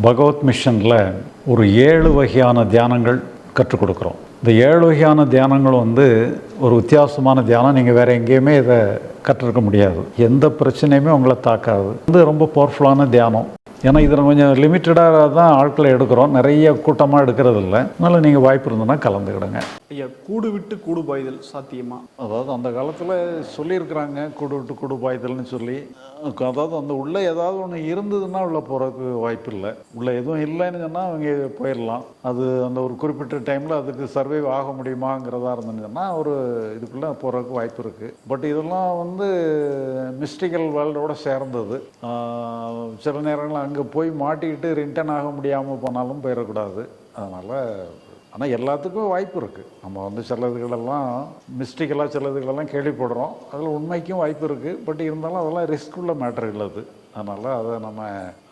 பகவத் மிஷனில் ஒரு ஏழு வகையான தியானங்கள் கற்றுக் கொடுக்குறோம். இந்த ஏழு வகையான தியானங்கள் வந்து ஒரு வித்தியாசமான தியானம். நீங்கள் வேறு எங்கேயுமே இதை கற்றுருக்க முடியாது. எந்த பிரச்சனையுமே உங்களை தாக்காது. இது ரொம்ப பவர்ஃபுல்லான தியானம். ஏன்னா இதில் கொஞ்சம் லிமிட்டடாக தான் ஆட்களை எடுக்கிறோம். நிறைய கூட்டமாக எடுக்கிறது இல்லை அதனால் நீங்கள் வாய்ப்பு இருந்ததுன்னா கலந்துக்கிடுங்க. ஐயா கூடு விட்டு கூடு பாய்தல் சாத்தியமா? அதாவது அந்த காலத்தில் சொல்லியிருக்கிறாங்க கூடு விட்டு கூடு பாய்தல்னு சொல்லி. அதாவது அந்த உள்ளே ஏதாவது ஒன்று இருந்ததுன்னா உள்ளே போகிறதுக்கு வாய்ப்பு இல்லை. உள்ளே எதுவும் இல்லைன்னு சொன்னால் அவங்க போயிடலாம். அது அந்த ஒரு குறிப்பிட்ட டைமில் அதுக்கு சர்வைவ் ஆக முடியுமாங்கிறதா இருந்துச்சுன்னா ஒரு இதுக்குள்ளே போகிறதுக்கு வாய்ப்பு இருக்குது பட் இதெல்லாம் வந்து மிஸ்டிக்கல் வேர்ல்டோட சேர்ந்தது. சில நேரங்களில் அங்கே போய் மாட்டிக்கிட்டு ரிட்டர்ன் ஆக முடியாமல் போனாலும் போயிடக்கூடாது. அதனால் ஆனால் எல்லாத்துக்கும் வாய்ப்பு இருக்குது நம்ம வந்து சிலதுகளெல்லாம் மிஸ்டிக்கலாக சிலதுகளெல்லாம் கேள்விப்படுறோம். அதில் உண்மைக்கும் வாய்ப்பு இருக்குது பட் இருந்தாலும் அதெல்லாம் ரிஸ்க் உள்ள மேட்டர்கள் அது. அதனால் அதை நம்ம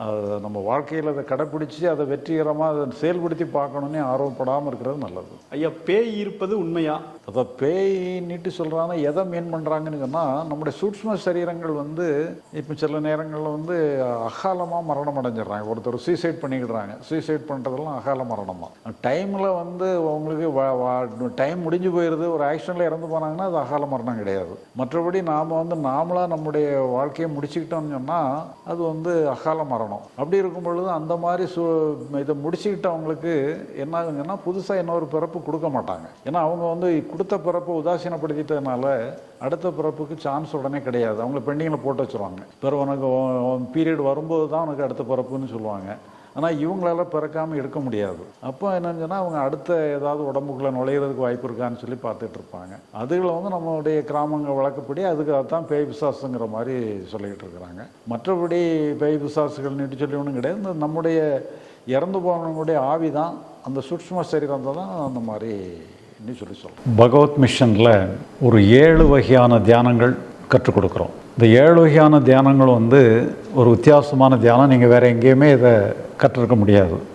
அதை நம்ம வாழ்க்கையில் அதை கடைப்பிடிச்சி அதை வெற்றிகரமாக அதை செயல்படுத்தி பார்க்கணுன்னே ஆர்வப்படாமல் இருக்கிறது நல்லது. ஐயா பேய் இருப்பது உண்மையா? அதை பேய் நீட்டு சொல்கிறாங்க எதை மீன் பண்ணுறாங்கன்னு சொன்னால் நம்முடைய சூட்ச்ம சரீரங்கள் வந்து இப்போ சில நேரங்களில் வந்து அகாலமாக மரணம் அடைஞ்சிடுறாங்க. ஒருத்தர் சூசைட் பண்ணிக்கிடுறாங்க சூசைட் பண்ணுறதெல்லாம் அகால மரணமாக டைமில் வந்து வந்து அவங்களுக்கு டைம் முடிஞ்சு போயிடுது ஒரு ஆக்சிடெண்ட்டில் இறந்து போனாங்கன்னா அது அகால மரணம் கிடையாது. மற்றபடி நாம் வந்து நாமளாக நம்முடைய வாழ்க்கையை முடிச்சுக்கிட்டோம்னு சொன்னால் அது வந்து அகால மரணம். அப்படி இருக்கும் பொழுது அந்த மாதிரி சு இதை முடிச்சுக்கிட்டவங்களுக்கு என்ன ஆகுங்கன்னா புதுசாக இன்னொரு பிறப்பு கொடுக்க மாட்டாங்க. ஏன்னா அவங்க வந்து கொடுத்த பிறப்பை உதாசீனப்படுத்திட்டதுனால அடுத்த பிறப்புக்கு சான்ஸ் உடனே கிடையாது. அவங்கள பெண்டிங்கில் போட்டு வச்சுருவாங்க. பிறகு உனக்கு பீரியட் வரும்போது தான் உனக்கு அடுத்த பிறப்புன்னு சொல்லுவாங்க. ஆனால் இவங்களால பிறக்காமல் இருக்க முடியாது. அப்போ என்னன்னு சொன்னால் அவங்க அடுத்த ஏதாவது உடம்புக்குள்ளே நுழையிறதுக்கு வாய்ப்பு இருக்கான்னு சொல்லி பார்த்துட்டு இருப்பாங்க. அதுகளை வந்து நம்மளுடைய கிராமங்கள் வழக்கப்படி அதுக்கு தான் பேய் பிசாசுங்கிற மாதிரி சொல்லிக்கிட்டு இருக்கிறாங்க. மற்றபடி பேய் பிசாசுகள் நீட்டு சொல்லி ஒன்றும் கிடையாது. இந்த நம்முடைய இறந்து போனவங்களுடைய ஆவி தான் அந்த சுட்சும சரீரம் தான் அந்த மாதிரி இன்னும் சொல்லி சொல்கிறோம் பகவத் மிஷனில் ஒரு ஏழு வகையான தியானங்கள் கற்றுக் கொடுக்குறோம். இந்த ஏழு வகையான தியானங்கள் வந்து ஒரு வித்தியாசமான தியானம். நீங்கள் வேறு எங்கேயுமே இதை கற்றிருக்க முடியாது.